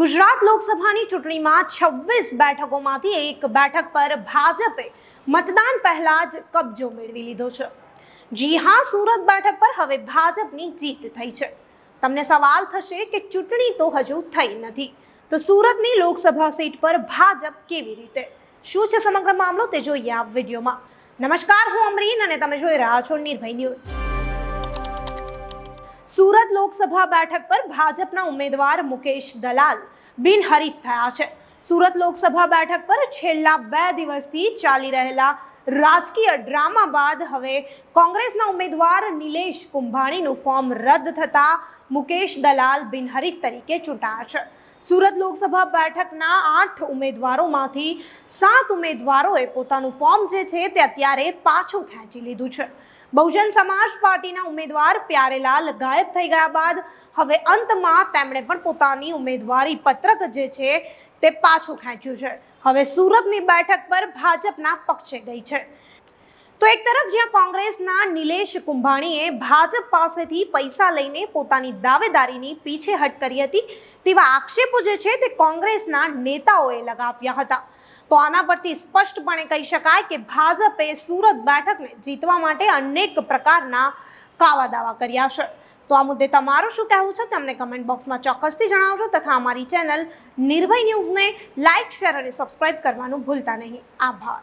ગુજરાત લોકસભાની ચૂંટણીમાં છવ્વીસ બેઠકોમાંથી એક બેઠક પર ભાજપે મતદાન પહેલા જ કબજો મેળવી લીધો છે. જી હા, સુરત બેઠક પર હવે ભાજપની જીત થઈ છે. તમને સવાલ થશે કે ચૂંટણી તો હજુ થઈ નથી. તો સુરતની લોકસભા સીટ પર ભાજપ કેવી રીતે? શું છે સમગ્ર મામલો તે જોઈએ આ વિડીયોમાં. નમસ્કાર, હું અમરીન અને તમે જોઈ રહ્યા છો નિર્ભય ન્યૂઝ. સુરત લોકસભા બેઠક પર ભાજપના ઉમેદવાર મુકેશ દલાલ બિનહરીફ થયા છે. સુરત લોકસભા બેઠક પર છેલ્લા બે દિવસથી ચાલી રહેલા રાજકીય ડ્રામા બાદ હવે કોંગ્રેસના ઉમેદવાર નિલેશ કુંભાણીનું ફોર્મ રદ થતા મુકેશ દલાલ બિનહરીફ તરીકે ચૂંટાયા છે. સુરત લોકસભા બેઠકના આઠ ઉમેદવારોમાંથી સાત ઉમેદવારોએ પોતાનું ફોર્મ જે છે તે અત્યારે પાછું ખેંચી લીધું છે. બહુજન સમાજ પાર્ટીના ઉમેદવાર પ્યારેલાલ ગાયબ થઈ ગયા બાદ હવે અંતમાં તેમણે પણ પોતાની ઉમેદવારી પત્રક જે છે તે પાછું ખેંચ્યું છે. હવે સુરતની બેઠક પર ભાજપના પક્ષે ગઈ છે. તો એક તરફ જ્યાં કોંગ્રેસના નિલેશ કુંભાણીએ ભાજપ પાસેથી પૈસા લઈને પોતાની દાવેદારીની પીછેહટ કરી હતી, તેવા આક્ષેપો જે છે તે કોંગ્રેસના નેતાઓએ લગાવ્યા હતા. તો આના પરથી સ્પષ્ટપણે કહી શકાય કે ભાજપે સુરત બેઠકને જીતવા માટે અનેક પ્રકારના કાવા દાવા કર્યા છે. તો આ મુદ્દે તમારું શું કહેવું છે? તમને કમેન્ટ બોક્સમાં ચોક્કસથી જણાવજો તથા અમારી ચેનલ નિર્ભય ન્યૂઝને લાઇક શેર અને સબસ્ક્રાઇબ કરવાનું ભૂલતા નહીં. આભાર.